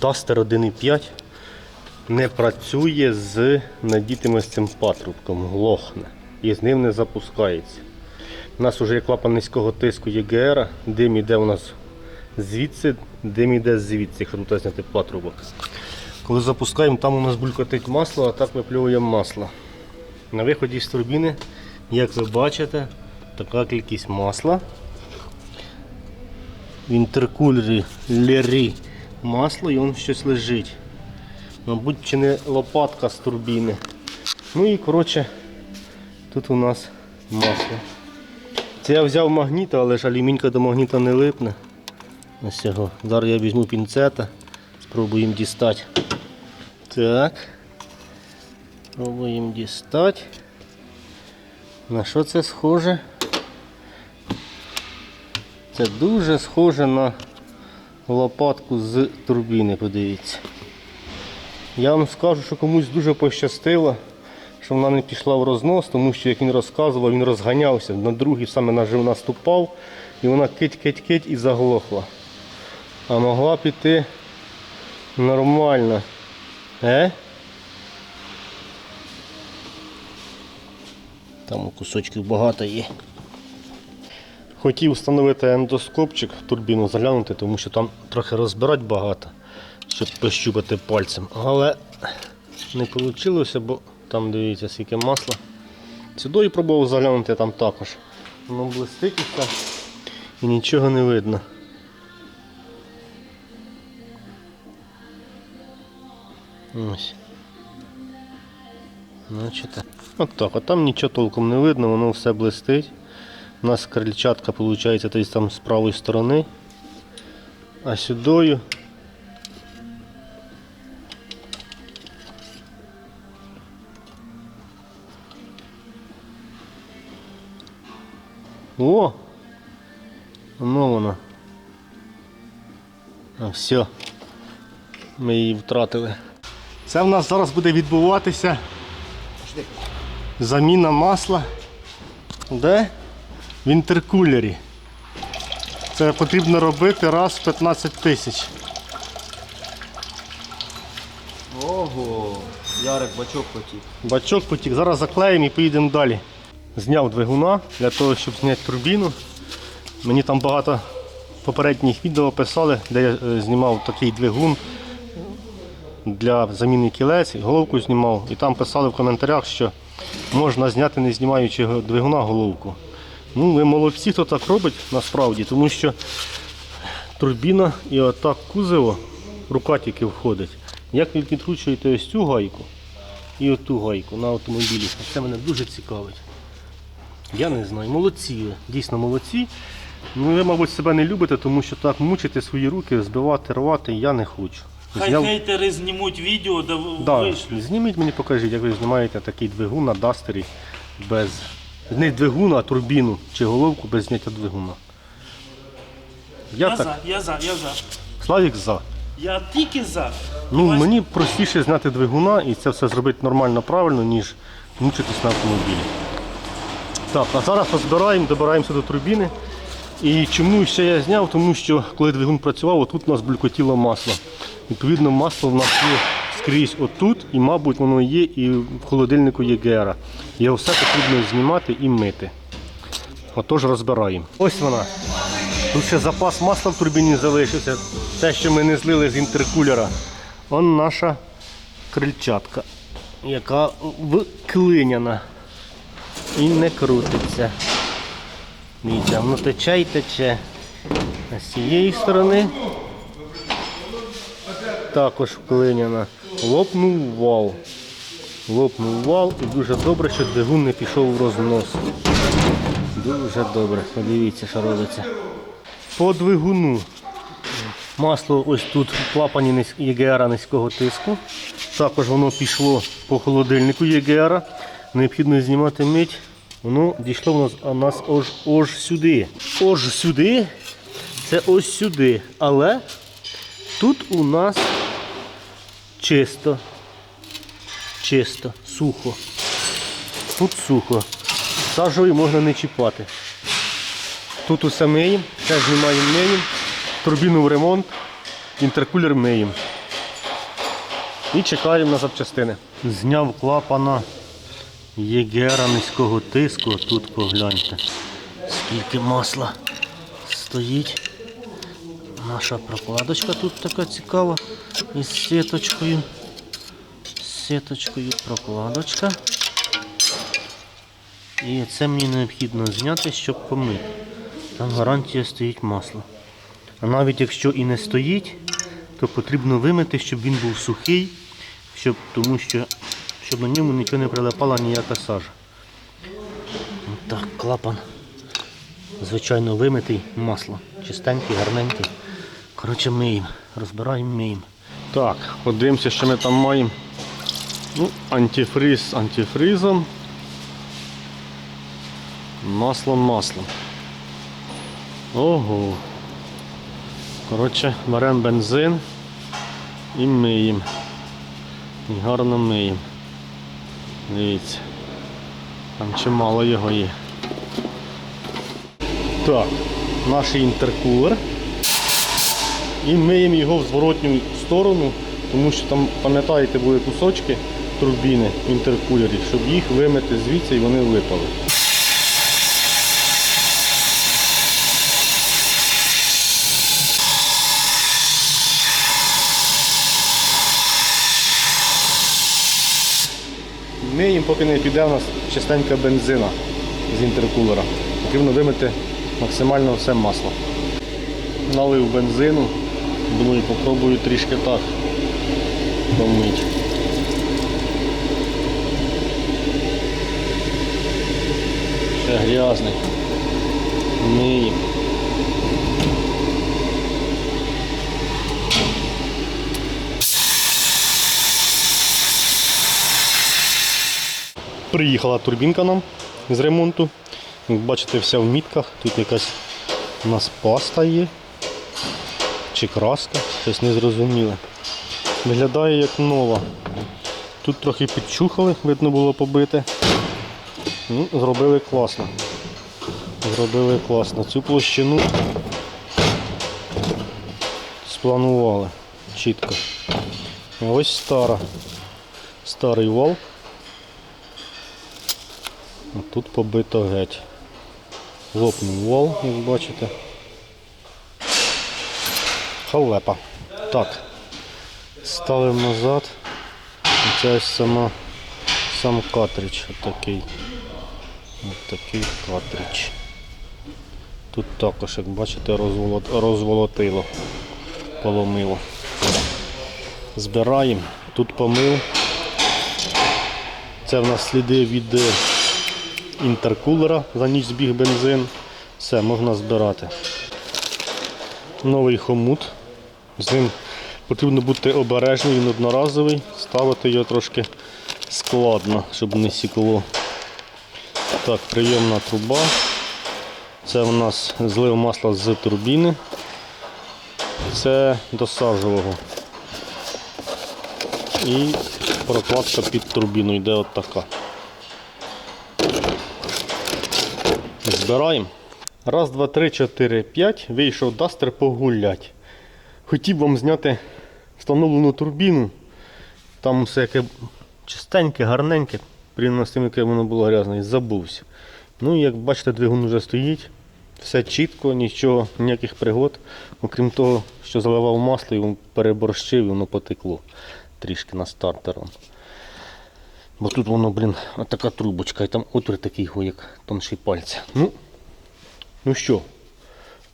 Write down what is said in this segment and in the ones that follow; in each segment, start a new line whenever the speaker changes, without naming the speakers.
Duster 1.5 не працює з надітим ось цим патрубком, глохне. І з ним не запускається. У нас вже є клапан низького тиску ЄГР, дим іде у нас звідси, дим іде звідси, якщо зняти патрубок. Коли запускаємо, там у нас булькотить масло, а так випльовуємо масло. На виході з турбіни, як ви бачите, така кількість масла. В інтеркулері лері масло і воно щось лежить. Мабуть, чи не лопатка з турбіни. Ну і коротше, тут у нас масло. Це я взяв магніта, але ж алюмінька до магніта не липне. Ось його. Зараз я візьму пінцета, спробуємо дістати. Так. Пробуємо дістати. На що це схоже? Це дуже схоже на лопатку з турбіни, подивіться. Я вам скажу, що комусь дуже пощастило, що вона не пішла в рознос, тому що, як він розказував, він розганявся, на другий саме нажив наступав, і вона кить-кить-кить і заглохла. А могла піти нормально. Е? Там кусочків багато є. Хотів встановити ендоскопчик турбіну заглянути, тому що там трохи розбирати багато, щоб пощупати пальцем. Але не вийшло, бо там дивіться скільки масла. Сюди пробував заглянути там також. Воно блистить і все. І нічого не видно. Ось. Значить, от так, а там нічого толком не видно, воно все блистить. У нас крильчатка виходить тобто там з правої сторони. А сюдою О! Ну воно. А все. Ми її втратили. Це в нас зараз буде відбуватися заміна масла. Де? В інтеркулері. Це потрібно робити раз в 15 тисяч.
Ого, Ярик бачок потік.
Бачок потік. Зараз заклеїмо і поїдемо далі. Зняв двигуна для того, щоб зняти турбіну. Мені там багато попередніх відео писали, де я е, знімав такий двигун для заміни кілець, головку знімав. І там писали в коментарях, що можна зняти, не знімаючи двигуна головку. Ну, ви молодці, хто так робить насправді, тому що турбіна і отак кузово, рука тільки входить. Як ви підкручуєте ось цю гайку і оту гайку на автомобілі, це мене дуже цікавить. Я не знаю, молодці дійсно молодці. Ну, ви, мабуть, себе не любите, тому що так мучити свої руки, збивати, рвати я не хочу.
Хай
Зняв-
хейтери знімуть відео, да
Да,
вийшли.
зніміть мені, покажіть, як ви знімаєте такий двигун на дастері без. Не двигун, а турбіну чи головку без зняття двигуна. Я,
Я
так.
за, я за, я за.
Славік за.
Я тільки за.
Ну,
Вась-
мені простіше зняти двигуна і це все зробити нормально, правильно, ніж мучитись на автомобілі. Так, а зараз розбираємо, добираємося до турбіни. І чому ще я зняв? Тому що коли двигун працював, отут у нас булькотіло масло. Відповідно, масло в нас є скрізь отут, і, мабуть, воно є і в холодильнику є гера. Його все потрібно знімати і мити. Отож розбираємо. Ось вона. Тут ще запас масла в турбіні залишився. Те, що ми не злили з інтеркулера. Он наша крильчатка, яка вклиняна і не крутиться. Дивіться, воно тече і тече. А з цієї сторони також вклиняна. Лопнув вал. Лопнув вал і дуже добре, що двигун не пішов в рознос. Дуже добре. Подивіться, що робиться. По двигуну. Масло ось тут в клапані ЄГР низького тиску. Також воно пішло по холодильнику ЄГР. Необхідно знімати мить. Воно дійшло в нас, а нас ось, ось сюди. Ось сюди. Це ось сюди. Але тут у нас чисто. Чисто, сухо. Тут сухо. Сажовий можна не чіпати. Тут усе миємо, теж знімаємо миємо, турбіну в ремонт, інтеркулер миємо. І чекаємо на запчастини. Зняв клапана Єгера низького тиску. Тут погляньте. Скільки масла стоїть. Наша прокладочка тут така цікава. Із сіточкою. Сіточкою прокладочка. І це мені необхідно зняти, щоб помити. Там гарантія стоїть масло. А навіть якщо і не стоїть, то потрібно вимити, щоб він був сухий, щоб, тому що щоб на ньому нічого не прилипала ніяка сажа. Так, клапан. Звичайно, вимитий масло. Чистенький, гарненький. Коротше, миємо. Розбираємо, миємо. Так, подивимося, що ми там маємо. Ну, антифриз антифризом. Маслом, маслом. Ого. Коротше, беремо бензин і миємо. І гарно миємо. Дивіться. Там чимало його є. Так, наш інтеркулер. І миємо його в зворотню сторону, тому що там, пам'ятаєте, були кусочки турбіни в інтеркулері, щоб їх вимити звідси і вони випали. Миємо, поки не піде у нас частенька бензина з інтеркулера. Потрібно вимити максимально все масло. Налив бензину, думаю, попробую трішки так помити. Грязний. Миємо. Приїхала турбінка нам з ремонту. Як бачите, вся в мітках. Тут якась у нас паста є. Чи краска, щось не зрозуміле. Виглядає як нова. Тут трохи підчухали, видно було побите. Ну, зробили класно. Зробили класно. Цю площину спланували чітко. Ось стара. Старий вал. А тут побито геть. Лопнув вал, як бачите. Халепа. Так. Ставимо назад. Це ось сама сам картридж отакий. Отакий картридж. Тут також, як бачите, розволо- розволотило, поломило. Збираємо. Тут помив. Це в нас сліди від е, інтеркулера, за ніч збіг бензин. Все, можна збирати. Новий хомут. З ним потрібно бути обережним, він одноразовий, ставити його трошки складно, щоб не сікло. Так, прийомна труба. Це у нас злив масла з турбіни. Це до сажового. І прокладка під турбіну йде от така. Збираємо. Раз, два, три, чотири, п'ять. Вийшов дастер погулять. Хотів вам зняти встановлену турбіну. Там все яке чистеньке, гарненьке, порівняно з тим, яке воно було грязне, і забувся. Ну як бачите, двигун вже стоїть. Все чітко, нічого, ніяких пригод. Окрім того, що заливав масло, і він переборщив, і воно потекло трішки на стартером. Бо тут воно, блін, така трубочка, і там отвір такий, о, як тонший пальця. Ну, ну що,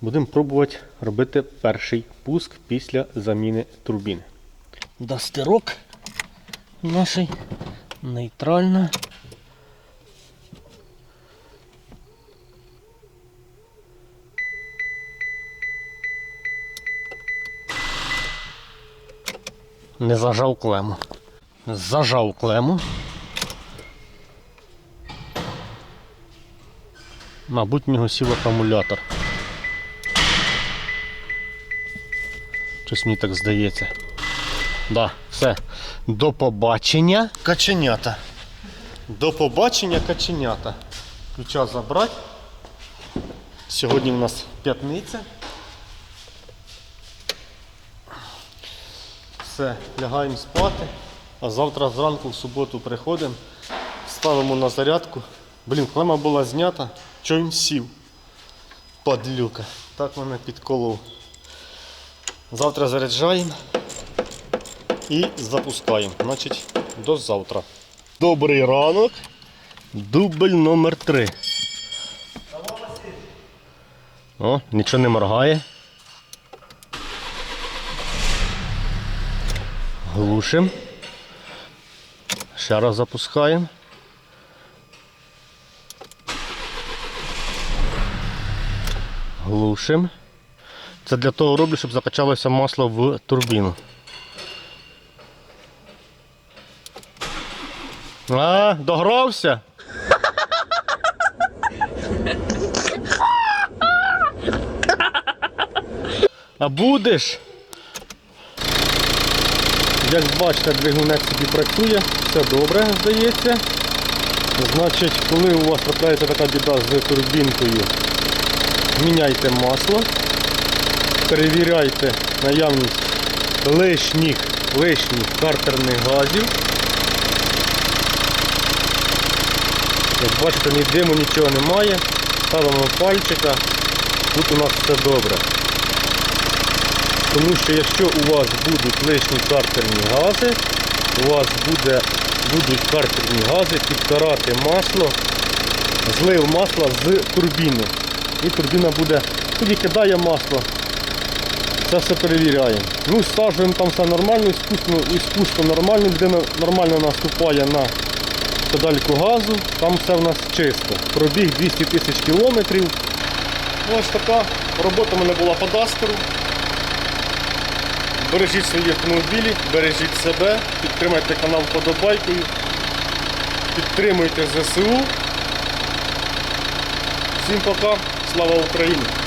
будемо пробувати робити перший пуск після заміни турбіни. Дастерок наш нейтральна. Не зажав клему. Зажав клему. Мабуть, в нього сів акумулятор. Щось мені так здається. Да, все. До побачення. Каченята. До побачення каченята. Ключа забрати. Сьогодні у нас п'ятниця. Все, лягаємо спати. А завтра зранку в суботу приходимо, ставимо на зарядку. Блін, клема була знята, чого він сів? Падлюка. Так мене підколов. Завтра заряджаємо і запускаємо. Значить, до завтра. Добрий ранок. Дубль номер 3 О, нічого не моргає. Глушим. Ще раз запускаємо. Глушим. Це для того роблю, щоб закачалося масло в турбіну. А, догрався? А будеш? Як бачите, двигунець собі працює, все добре, здається. Значить, коли у вас трапляється така біда з турбінкою, міняйте масло, перевіряйте наявність лишніх, лишніх картерних газів. Як бачите, ні диму, нічого немає. Ставимо пальчика, тут у нас все добре. Тому що якщо у вас будуть лишні картерні гази, у вас буде, будуть картерні гази підкарати масло, злив масла з турбіни. І турбіна буде, тоді кидає масло. Це все перевіряємо. Ну, стажуємо там все нормально, і спуску нормально, людина нормально наступає на педальку газу, там все в нас чисто. Пробіг 200 тисяч кілометрів. Ось така робота в мене була по дастеру. Бережіть свої автомобілі, бережіть себе, підтримайте канал вподобайкою, підтримуйте ЗСУ. Всім пока, слава Україні!